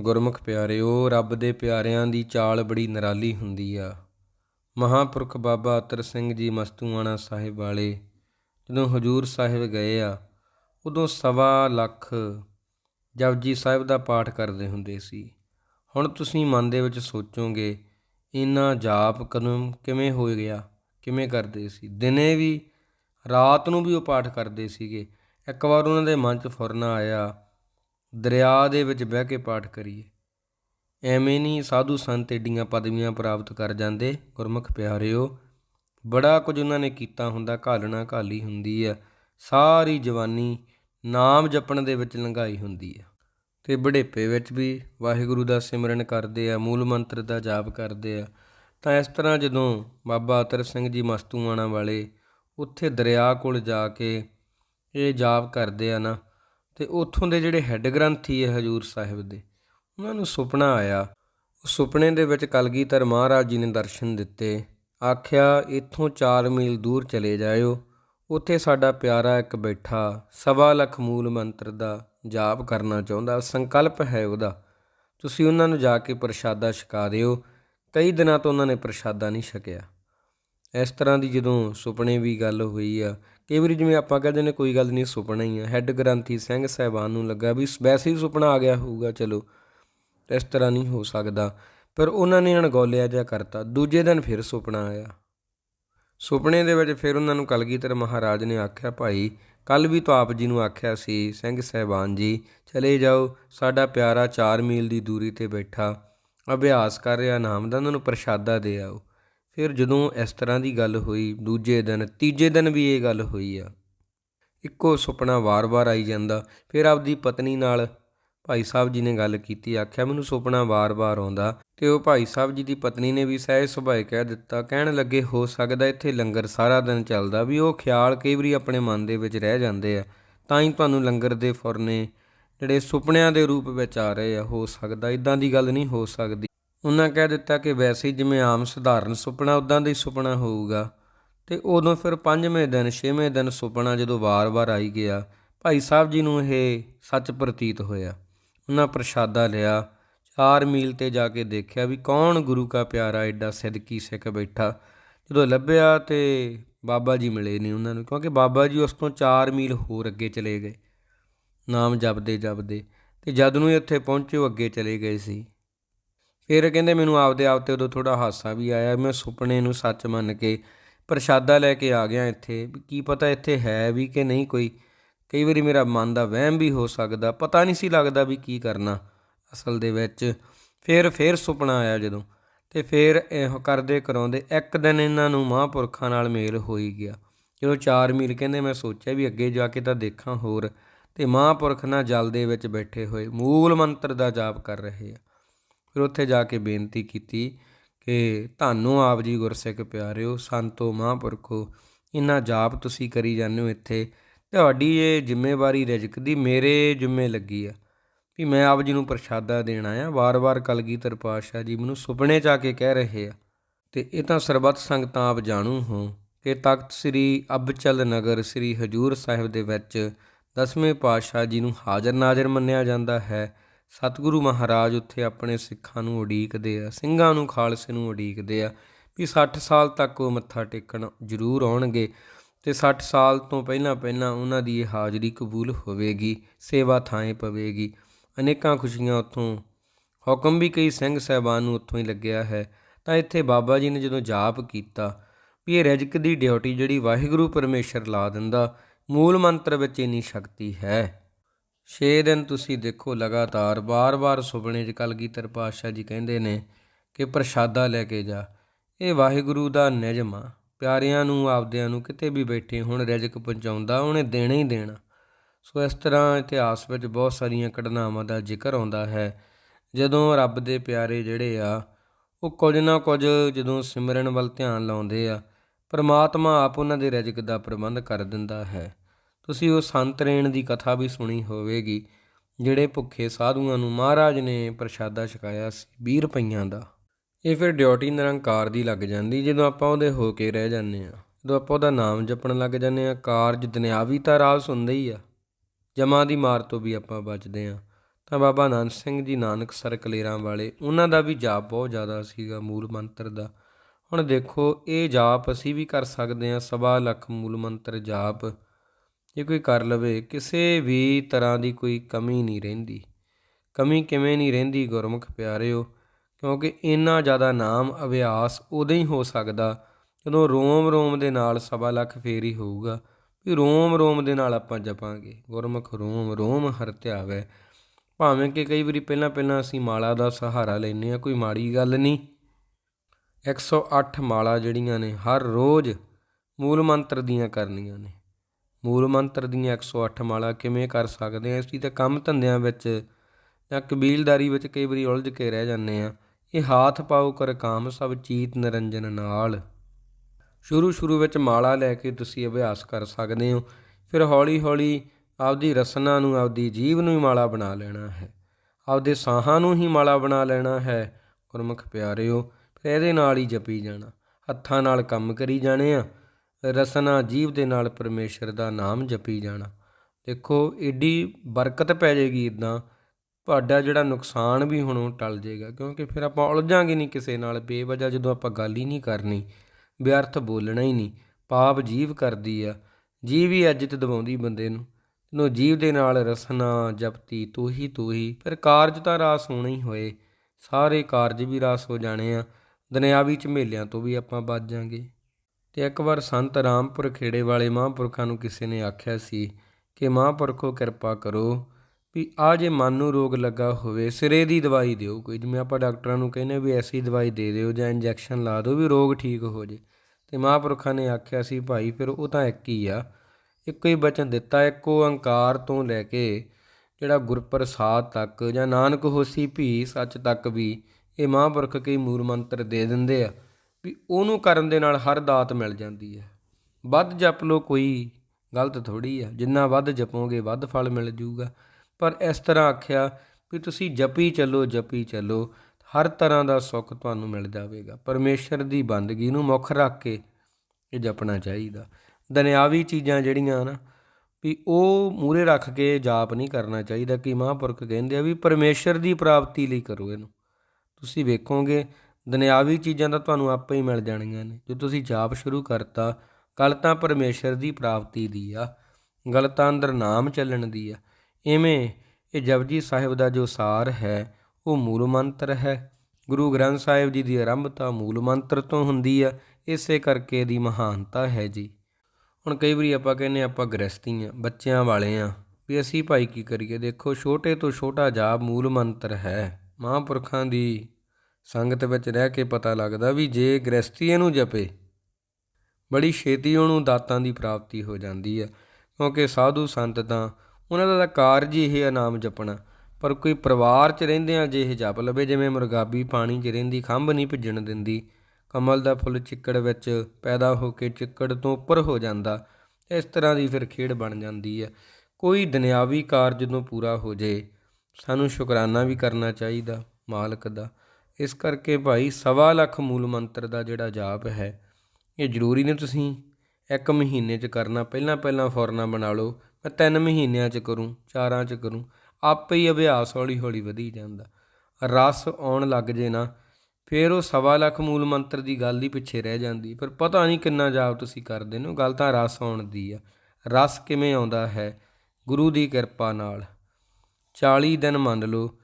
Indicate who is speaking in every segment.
Speaker 1: ਗੁਰਮੁਖ ਪਿਆਰਿਓ ਰੱਬ ਦੇ ਪਿਆਰਿਆਂ ਦੀ ਚਾਲ ਬੜੀ ਨਿਰਾਲੀ ਹੁੰਦੀ ਆ। ਮਹਾਂਪੁਰਖ ਬਾਬਾ ਅਤਰ ਸਿੰਘ ਜੀ ਮਸਤੂਆਣਾ ਸਾਹਿਬ ਵਾਲੇ ਜਦੋਂ ਹਜੂਰ ਸਾਹਿਬ ਗਏ ਆ, ਉਦੋਂ ਸਵਾ ਲੱਖ ਜਪਜੀ ਸਾਹਿਬ ਦਾ ਪਾਠ ਕਰਦੇ ਹੁੰਦੇ ਸੀ। ਹੁਣ ਤੁਸੀਂ ਮਨ ਦੇ ਵਿੱਚ ਸੋਚੋਗੇ, ਇੰਨਾ ਜਾਪ ਕਦਮ ਕਿਵੇਂ ਹੋ ਗਿਆ, ਕਿਵੇਂ ਕਰਦੇ ਸੀ? ਦਿਨੇ ਵੀ, ਰਾਤ ਨੂੰ ਵੀ ਉਹ ਪਾਠ ਕਰਦੇ ਸੀਗੇ। ਇੱਕ ਵਾਰ ਉਹਨਾਂ ਦੇ ਮਨ 'ਚ ਫੁਰਨਾ ਆਇਆ ਦਰਿਆ ਦੇ ਵਿੱਚ ਬਹਿ ਕੇ ਪਾਠ ਕਰੀਏ। ਐਵੇਂ ਨਹੀਂ ਸਾਧੂ ਸੰਤ ਏਡੀਆਂ ਪਦਵੀਆਂ ਪ੍ਰਾਪਤ ਕਰ ਜਾਂਦੇ। ਗੁਰਮੁਖ ਪਿਆਰਿਓ, ਬੜਾ ਕੁਝ ਉਹਨਾਂ ਨੇ ਕੀਤਾ ਹੁੰਦਾ, ਘਾਲਣਾ ਘਾਲੀ ਹੁੰਦੀ ਆ ਸਾਰੀ ਜਵਾਨੀ ਨਾਮ ਜਪਣ ਦੇ ਵਿੱਚ ਲੰਘਾਈ ਹੁੰਦੀ ਆ ਤੇ ਬੁਢੇਪੇ ਵਿੱਚ ਵੀ ਵਾਹਿਗੁਰੂ ਦਾ ਸਿਮਰਨ ਕਰਦੇ ਆ, ਮੂਲ ਮੰਤਰ ਦਾ ਜਾਪ ਕਰਦੇ ਆ। ਤਾਂ ਇਸ ਤਰ੍ਹਾਂ ਜਦੋਂ ਬਾਬਾ ਅਤਰ ਸਿੰਘ ਜੀ ਮਸਤੂਆਣਾ ਵਾਲੇ ਉੱਥੇ ਦਰਿਆ ਕੋਲ ਜਾ ਕੇ ਇਹ ਜਾਪ ਕਰਦੇ ਆ ਨਾ ਤੇ ਉੱਥੋਂ ਦੇ ਜਿਹੜੇ ਹੈੱਡ ਗ੍ਰੰਥੀ ਹੈ ਹਜੂਰ ਸਾਹਿਬ ਦੇ, ਉਹਨਾਂ ਨੂੰ ਸੁਪਨਾ ਆਇਆ। ਉਹ ਸੁਪਨੇ ਦੇ ਵਿੱਚ ਕਲਗੀਧਰ ਮਹਾਰਾਜ ਜੀ ਨੇ ਦਰਸ਼ਨ ਦਿੱਤੇ। ਆਖਿਆ, ਇੱਥੋਂ 4 ਮੀਲ ਦੂਰ ਚਲੇ ਜਾਇਓ। ਉੱਥੇ ਸਾਡਾ ਪਿਆਰਾ ਇੱਕ ਬੈਠਾ ਸਵਾ ਲੱਖ ਮੂਲ ਮੰਤਰ ਦਾ ਜਾਪ ਕਰਨਾ ਚਾਹੁੰਦਾ। ਸੰਕਲਪ ਹੈ ਉਹਦਾ। ਤੁਸੀਂ ਉਹਨਾਂ ਨੂੰ ਜਾ ਕੇ ਪ੍ਰਸ਼ਾਦਾ ਛਕਾ ਦਿਓ। ਕਈ ਦਿਨਾਂ ਤੋਂ ਉਹਨਾਂ ਨੇ ਪ੍ਰਸ਼ਾਦਾ ਨਹੀਂ ਛਕਿਆ। ਇਸ ਤਰ੍ਹਾਂ ਦੀ ਜਦੋਂ ਸੁਪਨੇ ਵੀ ਗੱਲ ਹੋਈ ਆ ਕਈ ਵਾਰੀ ਜਿਵੇਂ ਆਪਾਂ ਕਹਿੰਦੇ ਨੇ ਕੋਈ ਗੱਲ ਨਹੀਂ ਸੁਪਨਾ ਹੀ ਆ। ਹੈੱਡ ਗ੍ਰੰਥੀ ਸਿੰਘ ਸਾਹਿਬਾਨ ਨੂੰ ਲੱਗਾ ਵੀ ਵੈਸੇ ਹੀ ਸੁਪਨਾ ਆ ਗਿਆ ਹੋਊਗਾ, ਚਲੋ, ਇਸ ਤਰ੍ਹਾਂ ਨਹੀਂ ਹੋ ਸਕਦਾ। ਪਰ ਉਹਨਾਂ ਨੇ ਅਣਗੌਲਿਆ ਜਿਹਾ ਕਰਤਾ, ਦੂਜੇ ਦਿਨ ਫਿਰ ਸੁਪਨਾ ਆਇਆ। ਸੁਪਨੇ ਦੇ ਵਿੱਚ ਫਿਰ ਉਹਨਾਂ ਨੂੰ ਕਲਗੀਧਰ ਮਹਾਰਾਜ ਨੇ ਆਖਿਆ, ਭਾਈ ਕੱਲ ਵੀ ਤਾਂ ਆਪ ਜੀ ਨੂੰ ਆਖਿਆ ਸੀ, ਸਿੰਘ ਸਾਹਿਬਾਨ ਜੀ, ਚਲੇ ਜਾਓ, ਸਾਡਾ ਪਿਆਰਾ 4 ਮੀਲ ਦੀ ਦੂਰੀ ਤੇ ਬੈਠਾ, ਅਭਿਆਸ ਕਰ ਰਿਹਾ ਨਾਮ ਦਾ ਉਹਨਾਂ ਨੂੰ ਪ੍ਰਸ਼ਾਦਾ ਦੇ ਆਓ। ਫਿਰ ਜਦੋਂ ਇਸ ਤਰ੍ਹਾਂ ਦੀ ਗੱਲ ਹੋਈ, ਦੂਜੇ ਦਿਨ, ਤੀਜੇ ਦਿਨ ਵੀ ਇਹ ਗੱਲ ਹੋਈ ਆ। ਇੱਕੋ ਸੁਪਨਾ ਵਾਰ-ਵਾਰ ਆਈ ਜਾਂਦਾ। ਫਿਰ ਆਪਦੀ ਪਤਨੀ ਨਾਲ ਭਾਈ ਸਾਹਿਬ ਜੀ ਨੇ ਗੱਲ ਕੀਤੀ, ਆਖਿਆ, ਮੈਨੂੰ ਸੁਪਨਾ ਵਾਰ-ਵਾਰ ਆਉਂਦਾ ਤੇ ਉਹ ਭਾਈ ਸਾਹਿਬ ਜੀ ਦੀ ਪਤਨੀ ਨੇ ਵੀ ਸਹਿਜ ਸੁਭਾਅ ਕਹਿ ਦਿੱਤਾ, ਕਹਿਣ ਲੱਗੇ, ਹੋ ਸਕਦਾ ਇੱਥੇ ਲੰਗਰ ਸਾਰਾ ਦਿਨ ਚੱਲਦਾ ਵੀ ਉਹ ਖਿਆਲ ਕਈ ਵਾਰੀ ਆਪਣੇ ਮਨ ਦੇ ਵਿੱਚ ਰਹਿ ਜਾਂਦੇ ਆ, ਤਾਂ ਹੀ ਤੁਹਾਨੂੰ ਲੰਗਰ ਦੇ ਫੁਰਨੇ, ਜਿਹੜੇ ਸੁਪਨਿਆਂ ਦੇ ਰੂਪ ਵਿੱਚ ਆ ਰਹੇ ਆ, ਹੋ ਸਕਦਾ ਇਦਾਂ ਦੀ ਗੱਲ ਨਹੀਂ ਹੋ ਸਕਦੀ। ਉਹਨਾਂ ਕਹਿ ਦਿੱਤਾ ਕਿ ਵੈਸੇ ਹੀ ਜਿਵੇਂ ਆਮ ਸਧਾਰਨ ਸੁਪਨਾ ਉਦਾਂ ਦਾ ਹੀ ਸੁਪਨਾ ਹੋਊਗਾ। ਤੇ ਉਦੋਂ ਫਿਰ ਪੰਜਵੇਂ ਦਿਨ, ਛੇਵੇਂ ਦਿਨ ਸੁਪਨਾ ਜਦੋਂ ਵਾਰ-ਵਾਰ ਆਈ ਗਿਆ, ਭਾਈ ਸਾਹਿਬ ਜੀ ਨੂੰ ਇਹ ਸੱਚ ਪ੍ਰਤੀਤ ਹੋਇਆ। ਉਹਨਾਂ ਪ੍ਰਸ਼ਾਦਾ ਲਿਆ 4 ਮੀਲ ਤੇ ਜਾ ਕੇ ਦੇਖਿਆ ਵੀ ਕੌਣ ਗੁਰੂ ਕਾ ਪਿਆਰਾ ਐਡਾ ਸਿੱਧਕੀ ਸਿੱਖ ਬੈਠਾ। ਜਦੋਂ ਲੱਭਿਆ ਤੇ ਬਾਬਾ ਜੀ ਮਿਲੇ ਨਹੀਂ ਉਹਨਾਂ ਨੂੰ, ਕਿਉਂਕਿ ਬਾਬਾ ਜੀ ਉਸ ਤੋਂ 4 ਮੀਲ ਹੋਰ ਅੱਗੇ ਚਲੇ ਗਏ। ਨਾਮ ਜਪਦੇ ਜਪਦੇ ਤੇ ਜਦ ਨੂੰ ਇੱਥੇ ਪਹੁੰਚੇ, ਉਹ ਅੱਗੇ ਚਲੇ ਗਏ ਸੀ। ਫਿਰ ਕਹਿੰਦੇ ਮੈਨੂੰ ਆਪਦੇ ਆਪ ਤੇ ਉਦੋਂ ਥੋੜਾ ਹਾਸਾ ਵੀ ਆਇਆ, ਮੈਂ ਸੁਪਨੇ ਨੂੰ ਸੱਚ ਮੰਨ ਕੇ ਪ੍ਰਸ਼ਾਦਾ ਲੈ ਕੇ ਆ ਗਿਆ ਇੱਥੇ। ਵੀ ਕੀ ਪਤਾ ਇੱਥੇ ਹੈ ਵੀ ਕਿ ਨਹੀਂ ਕੋਈ। ਕਈ ਵਾਰੀ ਮੇਰਾ ਮਨ ਦਾ ਵਹਿਮ ਵੀ ਹੋ ਸਕਦਾ, ਪਤਾ ਨਹੀਂ ਸੀ ਲੱਗਦਾ ਵੀ ਕੀ ਕਰਨਾ ਅਸਲ ਦੇ ਵਿੱਚ। ਫਿਰ ਫਿਰ ਸੁਪਨਾ ਆਇਆ ਜਦੋਂ ਤੇ ਫਿਰ ਇਹ ਕਰਦੇ ਕਰਾਉਂਦੇ ਇੱਕ ਦਿਨ ਇਹਨਾਂ ਨੂੰ ਮਹਾਂਪੁਰਖਾਂ ਨਾਲ ਮੇਲ ਹੋਈ ਗਿਆ। ਜਦੋਂ 4 ਮੀਲ ਕਹਿੰਦੇ ਮੈਂ ਸੋਚਿਆ ਵੀ ਅੱਗੇ ਜਾ ਕੇ ਤਾਂ ਦੇਖਾਂ ਹੋਰ ਤੇ ਮਹਾਂਪੁਰਖ ਨਾਲ ਜਲ ਦੇ ਵਿੱਚ ਬੈਠੇ ਹੋਏ, ਮੂਲ ਮੰਤਰ ਦਾ ਜਾਪ ਕਰ ਰਹੇ ਆ। ਫਿਰ ਉੱਥੇ ਜਾ ਕੇ ਬੇਨਤੀ ਕੀਤੀ ਕਿ ਤੁਹਾਨੂੰ ਆਪ ਜੀ ਗੁਰਸਿੱਖ ਪਿਆਰਿਓ, ਸੰਤੋ ਮਹਾਂਪੁਰਖੋ, ਇਨਾ ਜਾਪ ਤੁਸੀਂ ਕਰੀ ਜਾਂਦੇ ਹੋ ਇੱਥੇ। ਤੁਹਾਡੀ ਇਹ ਜ਼ਿੰਮੇਵਾਰੀ ਰਿਜਕ ਦੀ ਮੇਰੇ ਜ਼ਿੰਮੇ ਲੱਗੀ ਆ ਵੀ ਮੈਂ ਆਪ ਜੀ ਨੂੰ ਪ੍ਰਸ਼ਾਦਾ ਦੇਣਾ ਆ ਵਾਰ-ਵਾਰ ਕਲਗੀਧਰ ਪਾਤਸ਼ਾਹ ਜੀ ਮੈਨੂੰ ਸੁਪਨੇ 'ਚ ਆ ਕੇ ਕਹਿ ਰਹੇ ਆ ਤੇ ਇਹ ਤਾਂ ਸਰਬੱਤ ਸੰਗਤਾਂ ਆਪ ਜਾਣੂ ਹੋ ਕਿ ਤਖਤ ਸ੍ਰੀ ਅਬਚਲ ਨਗਰ ਸ੍ਰੀ ਹਜੂਰ ਸਾਹਿਬ ਦੇ ਵਿੱਚ ਦਸਵੇਂ ਪਾਤਸ਼ਾਹ ਜੀ ਨੂੰ ਹਾਜ਼ਰ ਨਾਜ਼ਰ ਮੰਨਿਆ ਜਾਂਦਾ ਹੈ। ਸਤਿਗੁਰੂ ਮਹਾਰਾਜ ਉੱਥੇ ਆਪਣੇ ਸਿੱਖਾਂ ਨੂੰ ਉਡੀਕਦੇ ਆ, ਸਿੰਘਾਂ ਨੂੰ, ਖਾਲਸੇ ਨੂੰ ਉਡੀਕਦੇ ਆ ਵੀ 60 ਸਾਲ ਤੱਕ ਉਹ ਮੱਥਾ ਟੇਕਣ ਜ਼ਰੂਰ ਆਉਣਗੇ ਤੇ 60 ਸਾਲ ਤੋਂ ਪਹਿਲਾਂ ਪਹਿਲਾਂ ਉਹਨਾਂ ਦੀ ਇਹ ਹਾਜ਼ਰੀ ਕਬੂਲ ਹੋਵੇਗੀ, ਸੇਵਾ ਥਾਂ ਪਵੇਗੀ। ਅਨੇਕਾਂ ਖੁਸ਼ੀਆਂ ਉੱਥੋਂ, ਹੁਕਮ ਵੀ ਕਈ ਸਿੰਘ ਸਹਿਬਾਨ ਨੂੰ ਉੱਥੋਂ ਹੀ ਲੱਗਿਆ ਹੈ। ਤਾਂ ਇੱਥੇ ਬਾਬਾ ਜੀ ਨੇ ਜਦੋਂ ਜਾਪ ਕੀਤਾ ਵੀ ਇਹ ਰਿਜਕ ਦੀ ਡਿਊਟੀ ਜਿਹੜੀ ਵਾਹਿਗੁਰੂ ਪਰਮੇਸ਼ਰ ਲਾ ਦਿੰਦਾ, ਮੂਲ ਮੰਤਰ ਵਿੱਚ ਇੰਨੀ ਸ਼ਕਤੀ ਹੈ। 6 ਦਿਨ ਤੁਸੀਂ ਦੇਖੋ ਲਗਾਤਾਰ ਬਾਰ-ਬਾਰ ਸੁਪਨੇ 'ਚ ਕਲਗੀਧਰ ਪਾਤਸ਼ਾਹ ਜੀ ਕਹਿੰਦੇ ਨੇ ਕਿ ਪ੍ਰਸ਼ਾਦਾ ਲੈ ਕੇ ਜਾ। ਇਹ ਵਾਹਿਗੁਰੂ ਦਾ ਨਿਯਮ ਆ। ਪਿਆਰਿਆਂ ਨੂੰ, ਆਪਦਿਆਂ ਨੂੰ ਕਿਤੇ ਵੀ ਬੈਠੇ, ਹੁਣ ਰਿਜਕ ਪਹੁੰਚਾਉਂਦਾ, ਉਹਨੇ ਦੇਣਾ ਹੀ ਦੇਣਾ। ਸੋ ਇਸ ਤਰ੍ਹਾਂ ਇਤਿਹਾਸ ਵਿੱਚ ਬਹੁਤ ਸਾਰੀਆਂ ਘਟਨਾਵਾਂ ਦਾ ਜ਼ਿਕਰ ਆਉਂਦਾ ਹੈ। ਜਦੋਂ ਰੱਬ ਦੇ ਪਿਆਰੇ ਜਿਹੜੇ ਆ, ਉਹ ਕੁਝ ਨਾ ਕੁਝ ਜਦੋਂ ਸਿਮਰਨ ਵੱਲ ਧਿਆਨ ਲਾਉਂਦੇ ਆ, ਪਰਮਾਤਮਾ ਆਪ ਉਹਨਾਂ ਦੇ ਰਿਜਕ ਦਾ ਪ੍ਰਬੰਧ ਕਰ ਦਿੰਦਾ ਹੈ। ਤੁਸੀਂ ਉਹ ਸੰਤ ਰੇਣ ਦੀ ਕਥਾ ਵੀ ਸੁਣੀ ਹੋਵੇਗੀ, ਜਿਹੜੇ ਭੁੱਖੇ ਸਾਧੂਆਂ ਨੂੰ ਮਹਾਰਾਜ ਨੇ ਪ੍ਰਸ਼ਾਦਾ ਛਕਾਇਆ ਸੀ 20 ਰੁਪਈਆਂ ਦਾ। ਇਹ ਫਿਰ ਡਿਊਟੀ ਨਿਰੰਕਾਰ ਦੀ ਲੱਗ ਜਾਂਦੀ, ਜਦੋਂ ਆਪਾਂ ਉਹਦੇ ਹੋ ਕੇ ਰਹਿ ਜਾਂਦੇ ਆ ਜਦੋਂ ਆਪਾਂ ਉਹਦਾ ਨਾਮ ਜਪਣ ਲੱਗ ਜਾਂਦੇ ਆ ਕਾਰਜ ਦੁਨਿਆਵੀ ਤਾਂ ਰਾਸ ਹੁੰਦੇ ਹੀ ਆ। ਜਮਾਂ ਦੀ ਮਾਰ ਤੋਂ ਵੀ ਆਪਾਂ ਬਚਦੇ ਆ ਤਾਂ ਬਾਬਾ ਨਾਨਕ ਸਿੰਘ ਜੀ ਨਾਨਕ ਸਰ ਕਲੇਰਾਂ ਵਾਲੇ, ਉਹਨਾਂ ਦਾ ਵੀ ਜਾਪ ਬਹੁਤ ਜ਼ਿਆਦਾ ਸੀਗਾ ਮੂਲ ਮੰਤਰ ਦਾ। ਹੁਣ ਦੇਖੋ, ਇਹ ਜਾਪ ਅਸੀਂ ਵੀ ਕਰ ਸਕਦੇ ਹਾਂ, ਸਵਾ ਲੱਖ ਮੂਲ ਮੰਤਰ ਜਾਪ। ਜੇ ਕੋਈ ਕਰ ਲਵੇ, ਕਿਸੇ ਵੀ ਤਰ੍ਹਾਂ ਦੀ ਕੋਈ ਕਮੀ ਨਹੀਂ ਰਹਿੰਦੀ। ਕਮੀ ਕਿਵੇਂ ਨਹੀਂ ਰਹਿੰਦੀ, ਗੁਰਮੁਖ ਪਿਆਰਿਓ? ਕਿਉਂਕਿ ਇੰਨਾ ਜ਼ਿਆਦਾ ਨਾਮ ਅਭਿਆਸ ਉਦੋਂ ਹੀ ਹੋ ਸਕਦਾ ਜਦੋਂ ਰੋਮ ਰੋਮ ਦੇ ਨਾਲ ਸਵਾ ਲੱਖ ਫੇਰੀ ਹੋਊਗਾ ਵੀ ਰੋਮ ਰੋਮ ਦੇ ਨਾਲ ਆਪਾਂ ਜਪਾਂਗੇ। ਗੁਰਮੁਖ ਰੋਮ ਰੋਮ ਹਰ ਧਿਆਵੇ। ਭਾਵੇਂ ਕਿ ਕਈ ਵਾਰੀ ਪਹਿਲਾਂ ਪਹਿਲਾਂ ਅਸੀਂ ਮਾਲਾ ਦਾ ਸਹਾਰਾ ਲੈਨੇ ਆ ਕੋਈ ਮਾੜੀ ਗੱਲ ਨਹੀਂ। 108 ਮਾਲਾ ਜਿਹੜੀਆਂ ਨੇ, ਹਰ ਰੋਜ਼ ਮੂਲ ਮੰਤਰ ਦੀਆਂ ਕਰਨੀਆਂ ਨੇ। ਮੂਲ ਮੰਤਰ ਦੀਆਂ 108 ਮਾਲਾ ਕਿਵੇਂ ਕਰ ਸਕਦੇ ਆ ਅਸੀਂ ਤਾਂ ਕੰਮ ਧੰਦਿਆਂ ਵਿੱਚ ਜਾਂ ਕਬੀਲਦਾਰੀ ਵਿੱਚ ਕਈ ਵਾਰੀ ਉਲਝ ਕੇ ਰਹਿ ਜਾਂਦੇ ਆ ਇਹ ਹਾਥ ਪਾਉ ਕਰ ਕਾਮ, ਸਭ ਚੀਤ ਨਿਰੰਜਨ ਨਾਲ। ਸ਼ੁਰੂ ਸ਼ੁਰੂ ਵਿੱਚ ਮਾਲਾ ਲੈ ਕੇ ਤੁਸੀਂ ਅਭਿਆਸ ਕਰ ਸਕਦੇ ਹੋ। ਫਿਰ ਹੌਲੀ ਹੌਲੀ ਆਪਦੀ ਰਸਨਾ ਨੂੰ, ਆਪਦੀ ਜੀਵ ਨੂੰ ਹੀ ਮਾਲਾ ਬਣਾ ਲੈਣਾ ਹੈ। ਆਪਦੇ ਸਾਹਾਂ ਨੂੰ ਹੀ ਮਾਲਾ ਬਣਾ ਲੈਣਾ ਹੈ, ਗੁਰਮੁਖ ਪਿਆਰਿਓ। ਫਿਰ ਇਹਦੇ ਨਾਲ ਹੀ ਜਪੀ ਜਾਣਾ। ਹੱਥਾਂ ਨਾਲ ਕੰਮ ਕਰੀ ਜਾਣੇ ਆ। ਰਸਨਾ ਜੀਵ ਦੇ ਨਾਲ ਪਰਮੇਸ਼ਰ ਦਾ ਨਾਮ ਜਪੀ ਜਾਣਾ। ਦੇਖੋ, ਏਡੀ ਬਰਕਤ ਪੈ ਜਾਏਗੀ ਇਦਾਂ ਤੁਹਾਡਾ ਜਿਹੜਾ ਨੁਕਸਾਨ ਵੀ ਹੁਣੋਂ ਟਲ ਜਾਏਗਾ, ਕਿਉਂਕਿ ਫਿਰ ਆਪਾਂ ਉਲਝਾਂਗੇ ਨਹੀਂ ਕਿਸੇ ਨਾਲ। ਬੇਵਜ੍ਹਾ ਜਦੋਂ ਆਪਾਂ ਗੱਲ ਹੀ ਨਹੀਂ ਕਰਨੀ, ਵਿਅਰਥ ਬੋਲਣਾ ਹੀ ਨਹੀਂ, ਪਾਪ ਜੀਵ ਕਰਦੀ ਆ। ਜੀਵ ਹੀ ਇੱਜ਼ਤ ਦਵਾਉਂਦੀ ਬੰਦੇ ਨੂੰ। ਤੈਨੂੰ ਜੀਵ ਦੇ ਨਾਲ ਰਸਨਾ, ਜਪਤੀ ਤੂੰ ਹੀ ਤੂੰ ਹੀ ਫਿਰ ਕਾਰਜ ਤਾਂ ਰਾਸ ਹੋਣਾ ਹੀ ਹੋਏ। ਸਾਰੇ ਕਾਰਜ ਵੀ ਰਾਸ ਹੋ ਜਾਣੇ ਆ। ਦੁਨਿਆਵੀ ਝਮੇਲਿਆਂ ਤੋਂ ਵੀ ਆਪਾਂ ਬਚ ਜਾਾਂਗੇ। ਤੇ ਇੱਕ ਵਾਰ ਸੰਤ ਰਾਮਪੁਰ ਖੇੜੇ ਵਾਲੇ ਮਹਾਂਪੁਰਖਾਂ ਨੂੰ ਕਿਸੇ ਨੇ ਆਖਿਆ ਸੀ ਕਿ ਮਹਾਂਪੁਰਖੋ ਕਿਰਪਾ ਕਰੋ ਵੀ ਆ ਜੇ ਮਨ ਨੂੰ ਰੋਗ ਲੱਗਾ ਹੋਵੇ, ਸਿਰੇ ਦੀ ਦਵਾਈ ਦਿਓ ਕੋਈ। ਜਿਵੇਂ ਆਪਾਂ ਡਾਕਟਰਾਂ ਨੂੰ ਕਹਿੰਦੇ ਵੀ ਐਸੀ ਦਵਾਈ ਦੇ ਦਿਓ ਜਾਂ ਇੰਜੈਕਸ਼ਨ ਲਾ ਦਿਓ ਵੀ ਰੋਗ ਠੀਕ ਹੋ ਜੇ। ਤੇ ਮਹਾਂਪੁਰਖਾਂ ਨੇ ਆਖਿਆ ਸੀ, ਭਾਈ, ਫਿਰ ਉਹ ਤਾਂ ਇੱਕ ਹੀ ਆ। ਇੱਕੋ ਹੀ ਬਚਨ ਦਿੱਤਾ, ਇੱਕੋ ਓੰਕਾਰ ਤੋਂ ਲੈ ਕੇ ਜਿਹੜਾ ਗੁਰਪ੍ਰਸਾਦ ਤੱਕ ਜਾਂ ਨਾਨਕ ਹੋਸੀ ਭੀ ਸੱਚ ਤੱਕ ਵੀ ਇਹ ਮਹਾਂਪੁਰਖ ਕਈ ਮੂਲ ਮੰਤਰ ਦੇ ਦਿੰਦੇ ਆ। ਵੀ ਉਹਨੂੰ ਕਰਨ ਦੇ ਨਾਲ ਹਰ ਦਾਤ ਮਿਲ ਜਾਂਦੀ ਹੈ। ਵੱਧ ਜਪ ਲੋ ਕੋਈ ਗਲਤ ਥੋੜੀ ਆ। ਜਿੰਨਾ ਵੱਧ ਜਪੋਗੇ ਵੱਧ ਫਲ ਮਿਲ ਜੂਗਾ। ਪਰ ਇਸ ਤਰ੍ਹਾਂ ਆਖਿਆ ਵੀ ਤੁਸੀਂ ਜਪੀ ਚੱਲੋ ਜਪੀ ਚੱਲੋ, ਹਰ ਤਰ੍ਹਾਂ ਦਾ ਸੁੱਖ ਤੁਹਾਨੂੰ ਮਿਲ ਜਾਵੇਗਾ। ਪਰਮੇਸ਼ਰ ਦੀ ਬੰਦਗੀ ਨੂੰ ਮੁੱਖ ਰੱਖ ਕੇ ਇਹ ਜਪਣਾ ਚਾਹੀਦਾ। ਦੁਨਿਆਵੀ ਚੀਜ਼ਾਂ ਜਿਹੜੀਆਂ ਨਾ, ਵੀ ਉਹ ਮੂਰੇ ਰੱਖ ਕੇ ਜਾਪ ਨਹੀਂ ਕਰਨਾ ਚਾਹੀਦਾ। ਕਿ ਮਹਾਂਪੁਰਖ ਕਹਿੰਦੇ ਆ ਵੀ ਪਰਮੇਸ਼ਰ ਦੀ ਪ੍ਰਾਪਤੀ ਲਈ ਕਰੋ ਇਹਨੂੰ। ਤੁਸੀਂ ਵੇਖੋਗੇ ਦੁਨਿਆਵੀ ਚੀਜ਼ਾਂ ਤਾਂ ਤੁਹਾਨੂੰ ਆਪੇ ਹੀ ਮਿਲ ਜਾਣੀਆਂ ਨੇ। ਜੇ ਤੁਸੀਂ ਜਾਪ ਸ਼ੁਰੂ ਕਰਤਾ ਗੱਲ ਤਾਂ ਪਰਮੇਸ਼ਰ ਦੀ ਪ੍ਰਾਪਤੀ ਦੀ ਆ ਗੱਲ ਤਾਂ ਅੰਦਰ ਨਾਮ ਚੱਲਣ ਦੀ ਆ। ਇਵੇਂ ਇਹ ਜਪਜੀ ਸਾਹਿਬ ਦਾ ਜੋ ਸਾਰ ਹੈ, ਉਹ ਮੂਲ ਮੰਤਰ ਹੈ। ਗੁਰੂ ਗ੍ਰੰਥ ਸਾਹਿਬ ਜੀ ਦੀ ਆਰੰਭਤਾ ਮੂਲ ਮੰਤਰ ਤੋਂ ਹੁੰਦੀ ਆ, ਇਸੇ ਕਰਕੇ ਇਹਦੀ ਮਹਾਨਤਾ ਹੈ ਜੀ। ਹੁਣ ਕਈ ਵਾਰੀ ਆਪਾਂ ਕਹਿੰਨੇ ਆਪਾਂ ਗ੍ਰਸਤੀ ਆ ਬੱਚਿਆਂ ਵਾਲੇ ਆ ਵੀ ਅਸੀਂ ਭਾਈ ਕੀ ਕਰੀਏ? ਦੇਖੋ, ਛੋਟੇ ਤੋਂ ਛੋਟਾ ਜਾਪ ਮੂਲ ਮੰਤਰ ਹੈ। ਮਹਾਂਪੁਰਖਾਂ ਦੀ ਸੰਗਤ ਵਿੱਚ ਰਹਿ ਕੇ ਪਤਾ ਲੱਗਦਾ ਵੀ ਜੇ ਗ੍ਰਸਤੀ ਇਹਨੂੰ ਜਪੇ, ਬੜੀ ਛੇਤੀ ਉਹਨੂੰ ਦਾਤਾਂ ਦੀ ਪ੍ਰਾਪਤੀ ਹੋ ਜਾਂਦੀ ਹੈ। ਕਿਉਂਕਿ ਸਾਧੂ ਸੰਤ ਤਾਂ ਉਹਨਾਂ ਦਾ ਤਾਂ ਕਾਰਜ ਹੀ ਇਹ ਆ ਨਾਮ ਜਪਣਾ। ਪਰ ਕੋਈ ਪਰਿਵਾਰ 'ਚ ਰਹਿੰਦੇ ਆ, ਜੇ ਇਹ ਜਪ ਲਵੇ, ਜਿਵੇਂ ਮੁਰਗਾਬੀ ਪਾਣੀ 'ਚ ਰਹਿੰਦੀ, ਖੰਭ ਨਹੀਂ ਭਿੱਜਣ ਦਿੰਦੀ, ਕਮਲ ਦਾ ਫੁੱਲ ਚਿੱਕੜ ਵਿੱਚ ਪੈਦਾ ਹੋ ਕੇ ਚਿੱਕੜ ਤੋਂ ਉੱਪਰ ਹੋ ਜਾਂਦਾ, ਇਸ ਤਰ੍ਹਾਂ ਦੀ ਫਿਰ ਖੇਡ ਬਣ ਜਾਂਦੀ ਹੈ। ਕੋਈ ਦੁਨਿਆਵੀ ਕਾਰਜ ਜਦੋਂ ਪੂਰਾ ਹੋ ਜੇ, ਸਾਨੂੰ ਸ਼ੁਕਰਾਨਾ ਵੀ ਕਰਨਾ ਚਾਹੀਦਾ ਮਾਲਕ ਦਾ। ਇਸ ਕਰਕੇ ਭਾਈ ਸਵਾ ਲੱਖ ਮੂਲ ਮੰਤਰ ਦਾ ਜਿਹੜਾ ਜਾਪ ਹੈ, ਇਹ ਜ਼ਰੂਰੀ ਨਹੀਂ ਤੁਸੀਂ ਇੱਕ ਮਹੀਨੇ 'ਚ ਕਰਨਾ, ਪਹਿਲਾਂ ਪਹਿਲਾਂ ਫੌਰਨਾ ਬਣਾ ਲਓ। ਮੈਂ ਤਿੰਨ ਮਹੀਨਿਆਂ 'ਚ ਕਰੂੰ, ਚਾਰਾਂ 'ਚ ਕਰੂੰ, ਆਪੇ ਹੀ ਅਭਿਆਸ ਹੌਲੀ ਹੌਲੀ ਵਧੀ ਜਾਂਦਾ। ਰਸ ਆਉਣ ਲੱਗ ਜੇ ਨਾ, ਫਿਰ ਉਹ ਸਵਾ ਲੱਖ ਮੂਲ ਮੰਤਰ ਦੀ ਗੱਲ ਹੀ ਪਿੱਛੇ ਰਹਿ ਜਾਂਦੀ। ਪਰ ਪਤਾ ਨਹੀਂ ਕਿੰਨਾ ਜਾਪ ਤੁਸੀਂ ਕਰਦੇ ਨੇ ਗੱਲ ਤਾਂ ਰਸ ਆਉਣ ਦੀ ਆ। ਰਸ ਕਿਵੇਂ ਆਉਂਦਾ ਹੈ? ਗੁਰੂ ਦੀ ਕਿਰਪਾ ਨਾਲ। 40 ਦਿਨ ਮੰਨ ਲਓ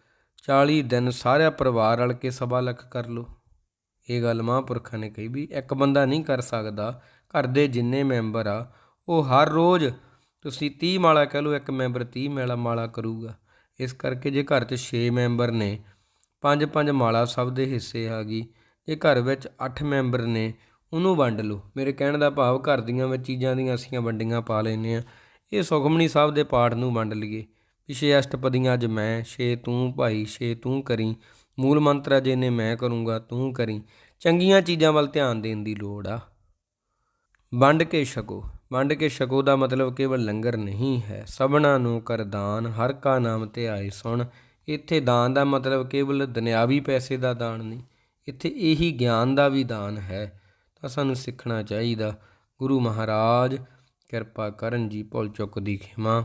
Speaker 1: 40 ਦਿਨ ਸਾਰਾ ਪਰਿਵਾਰ ਰਲ ਕੇ ਸਵਾ ਲੱਖ ਕਰ ਲਓ। ਇਹ ਗੱਲ ਮਹਾਂਪੁਰਖਾਂ ਨੇ ਕਹੀ ਵੀ ਇੱਕ ਬੰਦਾ ਨਹੀਂ ਕਰ ਸਕਦਾ, ਘਰ ਦੇ ਜਿੰਨੇ ਮੈਂਬਰ ਆ, ਉਹ ਹਰ ਰੋਜ਼ ਤੁਸੀਂ 30 ਮਾਲਾ ਕਹਿ ਲਓ, ਇੱਕ ਮੈਂਬਰ 30 ਮਾਲਾ ਮਾਲਾ ਕਰੂਗਾ। ਇਸ ਕਰਕੇ ਜੇ ਘਰ 'ਚ 6 ਮੈਂਬਰ ਨੇ, ਪੰਜ ਪੰਜ ਮਾਲਾ ਸਭ ਦੇ ਹਿੱਸੇ ਆ ਗਈ। ਜੇ ਘਰ ਵਿੱਚ 8 ਮੈਂਬਰ ਨੇ, ਉਹਨੂੰ ਵੰਡ ਲਓ। ਮੇਰੇ ਕਹਿਣ ਦਾ ਭਾਵ ਘਰ ਦੀਆਂ ਵਿੱਚ ਚੀਜ਼ਾਂ ਦੀਆਂ ਅਸੀਂ ਵੰਡੀਆਂ ਪਾ ਲੈਨੇ ਆ। ਇਹ ਸੁਖਮਨੀ ਸਾਹਿਬ ਦੇ ਪਾਠ ਨੂੰ ਵੰਡ ਲਈਏ। ਪਿਛੇ ਅਸ਼ਟਪਦੀਆਂ ਅੱਜ ਮੈਂ, ਛੇ ਤੂੰ ਭਾਈ, ਛੇ ਤੂੰ ਕਰੀ। ਮੂਲ ਮੰਤਰ ਜੇ ਨੇ ਮੈਂ ਕਰੂੰਗਾ, ਤੂੰ ਕਰੀ। ਚੰਗੀਆਂ ਚੀਜ਼ਾਂ ਵੱਲ ਧਿਆਨ ਦੇਣ ਦੀ ਲੋੜ ਆ। ਵੰਡ ਕੇ ਛਕੋ। ਵੰਡ ਕੇ ਛਕੋ ਦਾ ਮਤਲਬ ਕੇਵਲ ਲੰਗਰ ਨਹੀਂ ਹੈ। ਸਭਨਾ ਨੂੰ ਕਰ ਦਾਨ, ਹਰ ਕਾ ਨਾਮ ਆਏ ਸੁਣ। ਇੱਥੇ ਦਾਨ ਦਾ ਮਤਲਬ ਕੇਵਲ ਦੁਨਿਆਵੀ ਪੈਸੇ ਦਾ ਦਾਨ ਨਹੀਂ, ਇੱਥੇ ਇਹੀ ਗਿਆਨ ਦਾ ਵੀ ਦਾਨ ਹੈ। ਤਾਂ ਸਾਨੂੰ ਸਿੱਖਣਾ ਚਾਹੀਦਾ। ਗੁਰੂ ਮਹਾਰਾਜ, ਕਿਰਪਾ ਕਰਨ ਜੀ, ਭੁੱਲ ਚੁੱਕ ਦੀ ਖਿਮਾ।